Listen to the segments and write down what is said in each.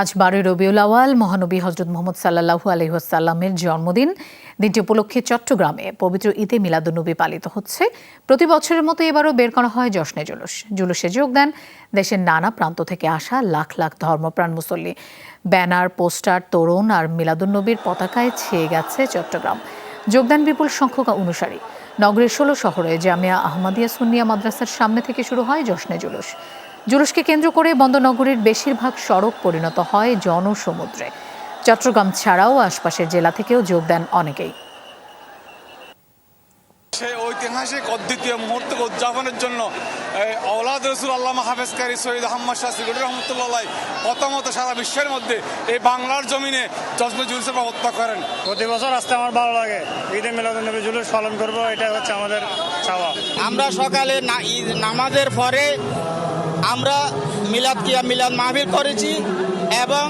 আজ বারোই রবিউল আওয়াল মহানবী হজরত মোহাম্মদ সাল্লাহু আলহিহাসাল্লামের জন্মদিন। দিনটি উপলক্ষে চট্টগ্রামে পবিত্র ঈদে মিলাদুন্নবী পালিত হচ্ছে। প্রতি বছরের মতো এবারও বের করা হয় জশ্নে জুলুস। জুলুসে যোগ দেন দেশের নানা প্রান্ত থেকে আসা লাখ লাখ ধর্মপ্রাণ মুসল্লি। ব্যানার, পোস্টার, তোরণ আর মিলাদুন্নবীর পতাকায় ছেয়ে গেছে চট্টগ্রাম। যোগদান বিপুল সংখ্যক অনুসারী। নগরের ষোলো শহরে জামিয়া আহমদিয়া সুন্নিয়া মাদ্রাসার সামনে থেকে শুরু হয় জশ্নে জুলুস। জুলুসকে কেন্দ্র করে বন্দনগরীর বেশিরভাগ সড়ক পরিণত হয় জনসমুদ্রে। চট্টগ্রাম ছাড়াও আশপাশের জেলা থেকেও যোগ দেন অনেকেই। সেই ঐতিহাসিক অদ্বিতীয় মুহূর্তকে উদযাপনের জন্য এই আওলাদ রসুল আল্লাহ হাফেজকারী সৈয়দ আহম্মদ শাহ সিগুর রহমতুল্লাহ প্রথমত সারা বিশ্বের মধ্যে এই বাংলার জমিনে জশ্ন জুলসে হত্যা করেন। প্রতি বছর আসতে আমার ভালো লাগে। ঈদে মিলাদুন্নবী জুলুস পালন করব এটা হচ্ছে আমাদের চাওয়া। আমরা সকালে না- ঈদ নামাজের পরে আমরা মিলাদ কিয়া মিলাদ মাহবিল করেছি এবং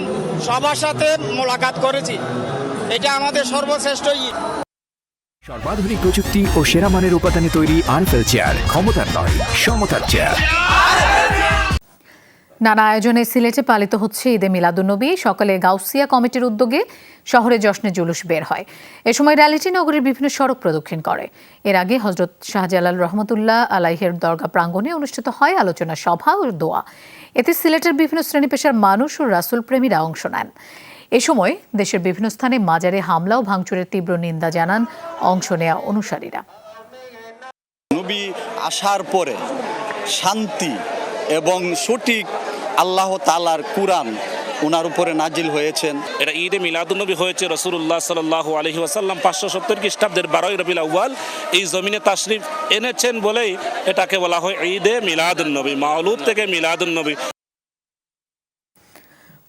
সবার সাথে মোলাকাত করেছি। এটা আমাদের সর্বশ্রেষ্ঠ সর্বাধুনিক প্রযুক্তি ও সেরা মানের উপাদানে তৈরি আনফেল চেয়ার, ক্ষমতার নয়, সমতার চেয়ার। নানা আয়োজনে সিলেটে পালিত হচ্ছে ঈদে মিলাদুন্নবী। সকালে গাউসিয়া কমিটির উদ্যোগে শহরে জশ্নে জুলুস বের হয়। এ সময় র্যালিটি নগরীর বিভিন্ন সড়ক প্রদক্ষিণ করে। এর আগে হজরত শাহজালাল রহমতুল্লাহ আলাইহের দরগা প্রাঙ্গণে অনুষ্ঠিত হয় আলোচনা সভা ও দোয়া। এতে সিলেটের বিভিন্ন শ্রেণি পেশার মানুষ ও রাসুল প্রেমীরা অংশ নেন। এ সময় দেশের বিভিন্ন স্থানে মাজারে হামলা ও ভাঙচুরের তীব্র নিন্দা জানান অংশ নেয়া অনুসারীরা। নবী আসার পরে শান্তি এবং সঠিক আল্লাহ তালার কুরআন ওনার উপরে নাজিল হয়েছেন। এটা ঈদে মিলাদুন্নবী হয়েছে রসুল্লাহ সাল্লাহ আলহি আসাল্লাম পাঁচশো সত্তর খ্রিস্টাব্দের বারোই রবিল আউ্বাল এই জমিনে তাশরিফ এনেছেন বলেই এটাকে বলা হয় ঈদে মিলাদুন্নবী মাওলুদ থেকে মিলাদুন্নবী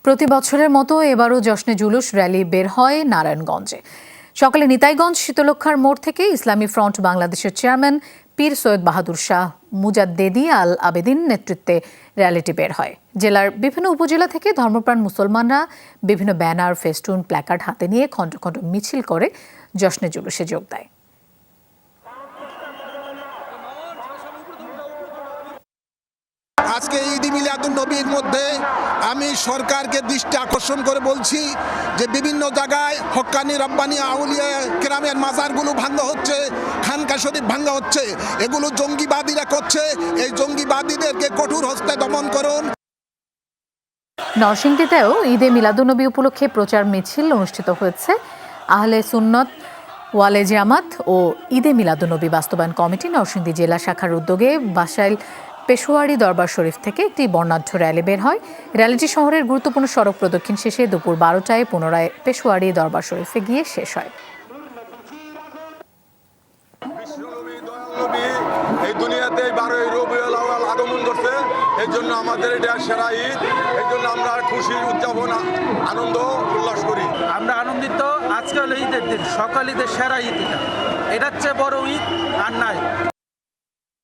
প্রতি বছরের মতো এবারও জশ্নে জুলুস র্যালি বের হয় নারায়ণগঞ্জে। সকালে নিতাইগঞ্জ শীতলক্ষার মোড় থেকে ইসলামী ফ্রন্ট বাংলাদেশের চেয়ারম্যান পীর সৈয়দ বাহাদুর শাহ মুজাদ্দেদি আল আবেদিন নেতৃত্বে র্যালিটি বের হয়। জেলার বিভিন্ন উপজেলা থেকে ধর্মপ্রাণ মুসলমানরা বিভিন্ন ব্যানার, ফেস্টুন, প্ল্যাকার্ড হাতে নিয়ে খণ্ড খণ্ড মিছিল করে জশ্নে জুলুসে যোগ দেয় আজকে ঈদ মিলাদুল নবীর মধ্যে আমি সরকারকে দৃষ্টি আকর্ষণ করে বলছি যে বিভিন্ন জায়গায় হক্কানি, রব্বানি, আউলিয়া কেরামের মাজারগুলো ভাঙ্গা হচ্ছে, খানকা শরীফ ভাঙ্গা হচ্ছে, এগুলো জঙ্গিবাদীরা করছে, এই জঙ্গিবাদীদেরকে কঠোর হস্তে দমন করুন। নরসিংদীতেও ঈদে মিলাদুনবী উপলক্ষে প্রচার মিছিল অনুষ্ঠিত হয়েছে। আহলে সুন্নত, ওয়ালে জামাত ও ঈদে মিলাদুনবী বাস্তবায়ন কমিটি নরসিংদী জেলা শাখার উদ্যোগে বাসাইল পেশোয়ারি দরবার শরীফ থেকে একটি বর্ণাঢ্য র্যালি বের হয়। র্যালিটি শহরের গুরুত্বপূর্ণ সড়ক প্রদক্ষিণ শেষে দুপুর বারোটায় পুনরায় পেশোয়ারি দরবার শরীফে গিয়ে শেষ হয়। নবী এই দুনিয়াতে বারোই রবিউল আওয়াল আগমন করছে। এই জন্য আমাদের এটা সেরা ঈদ। এই জন্য আমরা খুশি উদযাপন আনন্দ উল্লাস করি। আমরা আনন্দিত। আজকে হলো ঈদের দিন। সকাল ঈদের সেরা ঈদ এটা। এটার চেয়ে বড় ঈদ আর নাই।